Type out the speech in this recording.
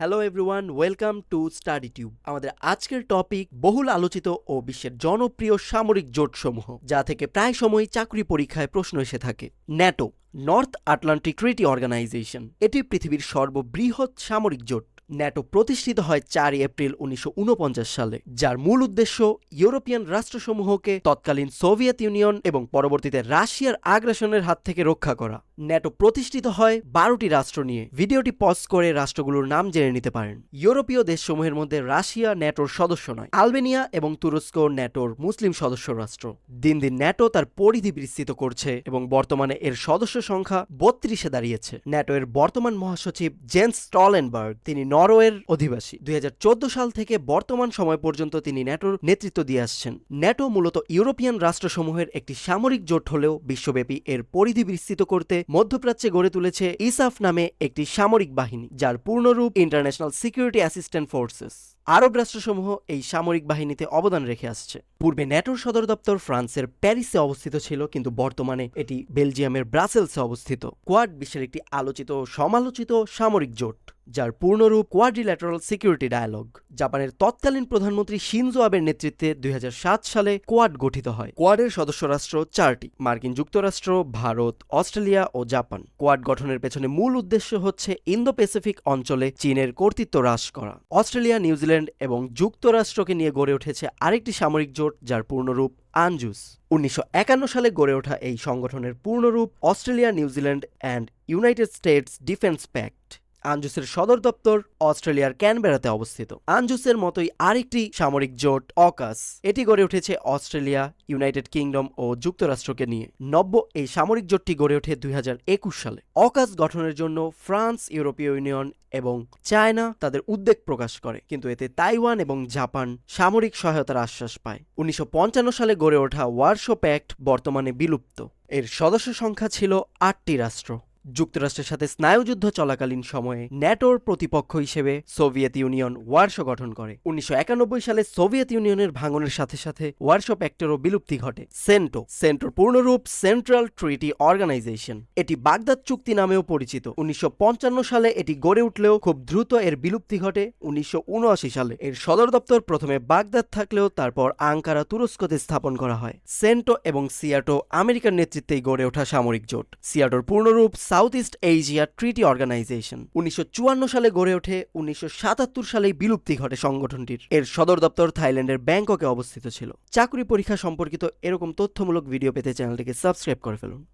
Hello everyone welcome to study tube আমাদের আজকের topic বহুল আলোচিত ও বিশ্বের জনপ্রিয় সামরিক জোটসমূহ, যা থেকে প্রায় সময় চাকরি পরীক্ষায় প্রশ্ন এসে থাকে। NATO North Atlantic Treaty Organization এটি পৃথিবীর সর্ববৃহৎ সামরিক জোট। ন্যাটো প্রতিষ্ঠিত হয় চারই এপ্রিল উনিশশো উনপঞ্চাশ সালে, যার মূল উদ্দেশ্য ইউরোপিয়ান রাষ্ট্রসমূহকে তৎকালীন সোভিয়েত ইউনিয়ন এবং পরবর্তীতে রাশিয়ার আগ্রাসনের হাত থেকে রক্ষা করা। ন্যাটো প্রতিষ্ঠিত হয় বারোটি রাষ্ট্র নিয়ে। ভিডিওটি পজ করে রাষ্ট্রগুলোর নাম জেনে নিতে পারেন। ইউরোপীয় দেশসমূহের মধ্যে রাশিয়া ন্যাটোর সদস্য নয়, আলবেনিয়া এবং তুরস্ক ন্যাটোর মুসলিম সদস্য রাষ্ট্র। দিন দিন ন্যাটো তার পরিধি বিস্তৃত করছে এবং বর্তমানে এর সদস্য সংখ্যা বত্রিশে দাঁড়িয়েছে। ন্যাটো এর বর্তমান মহাসচিব জেন্স স্টলেনবার্গ, তিনি নরওয়ের অধিবাসী। দুই হাজার চোদ্দ সাল থেকে বর্তমান সময় পর্যন্ত তিনি ন্যাটোর নেতৃত্ব দিয়ে আসছেন। ন্যাটো মূলত ইউরোপিয়ান রাষ্ট্রসমূহের একটি সামরিক জোট হলেও বিশ্বব্যাপী এর পরিধি বিস্তৃত করতে মধ্যপ্রাচ্যে গড়ে তুলেছে ইসাফ নামে একটি সামরিক বাহিনী, যার পূর্ণরূপ ইন্টারন্যাশনাল সিকিউরিটি অ্যাসিস্ট্যান্ট ফোর্সেস আরব রাষ্ট্রসমূহ এই সামরিক বাহিনীতে অবদান রেখে আসছে। পূর্বে ন্যাটোর সদর দপ্তর ফ্রান্সের প্যারিসে অবস্থিত ছিল, কিন্তু বর্তমানে এটি বেলজিয়ামের ব্রাসেলসে অবস্থিত। কোয়াড বিশ্বের একটি আলোচিত সমালোচিত সামরিক জোট, যার পূর্ণরূপ কোয়াড্রিল্যাটারাল সিকিউরিটি ডায়ালগ। জাপানের তৎকালীন প্রধানমন্ত্রী শিনজো আবের নেতৃত্বে দুই হাজার সাত সালে কোয়াড গঠিত হয়। কোয়াডের সদস্য রাষ্ট্র চারটি, মার্কিন যুক্তরাষ্ট্র, ভারত, অস্ট্রেলিয়া ও জাপান। কোয়াড গঠনের পেছনে মূল উদ্দেশ্য হচ্ছে ইন্দো প্যাসিফিক অঞ্চলে চীনের কর্তৃত্ব হ্রাস করা। অস্ট্রেলিয়া, নিউজিল্যান্ড এবং যুক্তরাষ্ট্রকে নিয়ে গড়ে উঠেছে আরেকটি সামরিক জোট, যার পূর্ণরূপ আনজুস। উনিশশো একান্ন সালে গড়ে ওঠা এই সংগঠনের পূর্ণরূপ Australia, New Zealand and United States Defence Pact. আনজুসের সদর দপ্তর অস্ট্রেলিয়ার ক্যানবেরাতে অবস্থিত। আনজুসের মতোই আরেকটি সামরিক জোট, অকাস। এটি গড়ে উঠেছে অস্ট্রেলিয়া, ইউনাইটেড কিংডম ও যুক্তরাষ্ট্রকে নিয়ে। নব্য এই সামরিক জোটটি গড়ে ওঠে দুই হাজার একুশ সালে। অকাস গঠনের জন্য ফ্রান্স, ইউরোপীয় ইউনিয়ন এবং চায়না তাদের উদ্বেগ প্রকাশ করে, কিন্তু এতে তাইওয়ান এবং জাপান সামরিক সহায়তার আশ্বাস পায়। উনিশশো পঞ্চান্ন সালে গড়ে ওঠা ওয়ার্শো প্যাক্ট বর্তমানে বিলুপ্ত। এর সদস্য সংখ্যা ছিল আটটি রাষ্ট্র। যুক্তরাষ্ট্রের সাথে স্নায়ুযুদ্ধ চলাকালীন সময়ে ন্যাটোর প্রতিপক্ষ হিসেবে সোভিয়েত ইউনিয়ন ওয়ার্শো গঠন করে। উনিশশো সালে সোভিয়েত ইউনিয়নের ভাঙনের সাথে সাথে ওয়ার্শো প্যাক্টেরও বিলুপ্তি ঘটে। সেন্টো, সেন্টোর পূর্ণরূপ সেন্ট্রাল ট্রিটি অর্গানাইজেশন। এটি বাগদাদ চুক্তি নামেও পরিচিত। উনিশশো সালে এটি গড়ে উঠলেও খুব দ্রুত এর বিলুপ্তি ঘটে। উনিশশো উনআশি সালে এর সদর দপ্তর প্রথমে বাগদাদ থাকলেও তারপর আঙ্কারা তুরস্কতে স্থাপন করা হয়। সেন্টো এবং সিয়াটো আমেরিকার নেতৃত্বেই গড়ে ওঠা সামরিক জোট। সিয়াটোর পূর্ণরূপ South East Asia Treaty Organization. উনিশশো চুয়ান্ন সালে গড়ে ওঠে, উনিশশো সাতাত্তর সালে বিলুপ্তি ঘটে সংগঠনটির। এর সদর দপ্তর থাইল্যান্ডের ব্যাংককে অবস্থিত ছিল। চাকরি পরীক্ষা সম্পর্কিত এরকম তথ্যমূলক ভিডিও পেতে চ্যানেলটিকে সাবস্ক্রাইব করে ফেলুন।